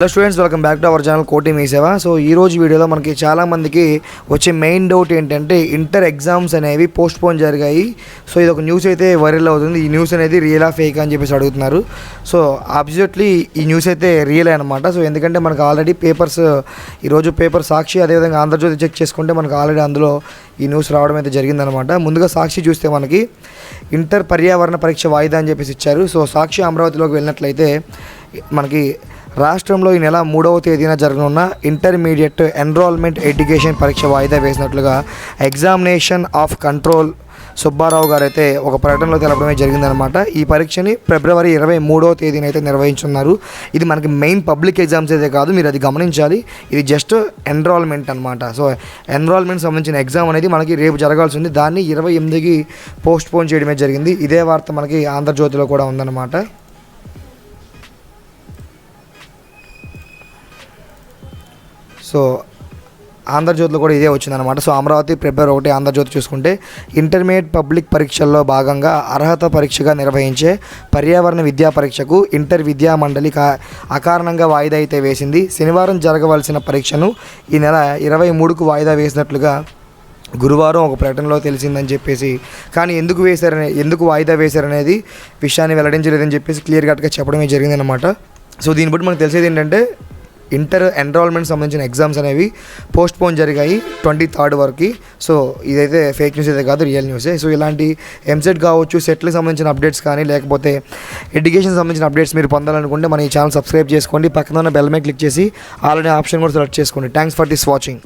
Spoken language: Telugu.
Hello students welcome back to our channel Koti MeeSeva so ఈ రోజు వీడియోలో మనకి చాలామందికి వచ్చే మెయిన్ డౌట్ ఏంటంటే ఇంటర్ ఎగ్జామ్స్ అనేవి పోస్ట్ పోన్ జరిగాయి. సో ఇది ఒక న్యూస్ అయితే వైరల్ అవుతుంది. ఈ న్యూస్ అనేది రియలా ఫేక్ అని చెప్పేసి అడుగుతున్నారు. సో అబ్జెక్ట్లీ ఈ న్యూస్ అయితే రియల్ అనమాట సో ఎందుకంటే మనకు ఆల్రెడీ పేపర్స్ ఈరోజు పేపర్ సాక్షి అదేవిధంగా ఆంధ్రజ్యోతి చెక్ చేసుకుంటే మనకు ఆల్రెడీ అందులో ఈ న్యూస్ రావడం అయితే జరిగిందనమాట ముందుగా సాక్షి చూస్తే మనకి ఇంటర్ పర్యావరణ పరీక్ష వాయిదా అని చెప్పేసి ఇచ్చారు. సో సాక్షి అమరావతిలోకి వెళ్ళినట్లయితే మనకి రాష్ట్రంలో ఈ నెల మూడవ తేదీన జరగనున్న ఇంటర్మీడియట్ ఎన్రోల్మెంట్ ఎడ్యుకేషన్ పరీక్ష వాయిదా వేసినట్లుగా examination of control Subbarao garu అయితే ఒక ప్రకటనలో తెలపడమే జరిగిందనమాట ఈ పరీక్షని ఫిబ్రవరి ఇరవై మూడవ తేదీన అయితే నిర్వహించున్నారు. ఇది మనకి మెయిన్ పబ్లిక్ ఎగ్జామ్స్ అయితే కాదు మీరు అది గమనించాలి. ఇది జస్ట్ ఎన్రోల్మెంట్ అనమాట సో ఎన్రోల్మెంట్ సంబంధించిన ఎగ్జామ్ అనేది మనకి రేపు జరగాల్సి ఉంది దాన్ని ఇరవై ఎనిమిదికి పోస్ట్ పోన్ చేయడమే జరిగింది. ఇదే వార్త మనకి ఆంధ్రజ్యోతిలో కూడా ఉందన్నమాట. సో ఆంధ్రజ్యోతిలో కూడా ఇదే వచ్చిందనమాట సో అమరావతి ఫిబ్రవరి ఒకటి ఆంధ్రజ్యోతి చూసుకుంటే ఇంటర్మీడియట్ పబ్లిక్ పరీక్షల్లో భాగంగా అర్హత పరీక్షగా నిర్వహించే పర్యావరణ విద్యా పరీక్షకు ఇంటర్ విద్యా మండలి కా అకారణంగా వాయిదా అయితే వేసింది. శనివారం జరగవలసిన పరీక్షను ఈ నెల ఇరవై మూడుకు వాయిదా వేసినట్లుగా గురువారం ఒక ప్రకటనలో తెలిసిందని చెప్పేసి కానీ ఎందుకు వేశారనే ఎందుకు వాయిదా వేశారనేది విషయాన్ని వెల్లడించలేదని చెప్పేసి క్లియర్ కట్గా చెప్పడమే జరిగిందనమాట సో దీన్ని బట్టి మనకు తెలిసేది ఏంటంటే ఇంటర్ ఎన్రోల్మెంట్ సంబంధించిన ఎగ్జామ్స్ అనేవి పోస్ట్ పోన్ జరిగాయి ట్వంటీ థర్డ్ వరకు. సో ఇదైతే ఫేక్ న్యూస్ అయితే కాదు రియల్ న్యూసే సో ఇలాంటి ఎంసెట్ కావచ్చు సెట్లకు సంబంధించిన అప్డేట్స్ కానీ లేకపోతే ఎడ్యుకేషన్ సంబంధించిన అప్డేట్స్ మీరు పొందాలనుకుంటే మన ఈ ఛానల్ సబ్స్క్రైబ్ చేసుకోండి. పక్కన ఉన్న బెల్ మీద క్లిక్ చేసి ఆల్రెడీ ఆప్షన్ కూడా సెలెక్ట్ చేసుకోండి. Thanks for this watching